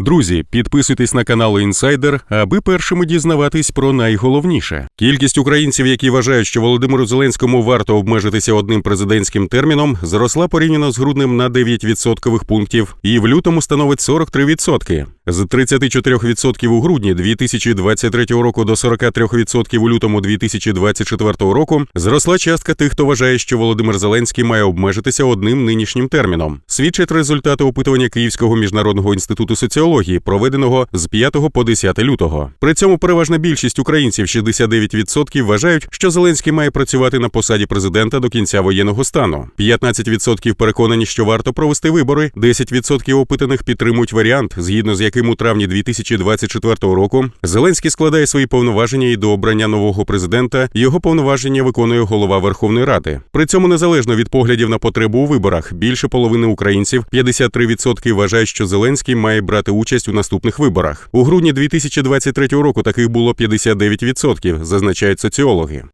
Друзі, підписуйтесь на канал Інсайдер, аби першими дізнаватись про найголовніше. Кількість українців, які вважають, що Володимиру Зеленському варто обмежитися одним президентським терміном, зросла порівняно з груднем на 9 відсоткових пунктів, і в лютому становить 43 відсотки. З 34% у грудні 2023 року до 43% у лютому 2024 року зросла частка тих, хто вважає, що Володимир Зеленський має обмежитися одним нинішнім терміном. Свідчать результати опитування Київського міжнародного інституту соціології, проведеного з 5 по 10 лютого. При цьому переважна більшість українців 69% вважають, що Зеленський має працювати на посаді президента до кінця воєнного стану. 15% переконані, що варто провести вибори. 10% опитаних підтримують варіант, згідно з яким у травні 2024 року Зеленський складає свої повноваження і до обрання нового президента його повноваження виконує голова Верховної Ради. При цьому незалежно від поглядів на потребу у виборах, більше половини українців 53% вважають, що Зеленський має брати участь у наступних виборах. У грудні 2023 року таких було 59%, зазначають соціологи.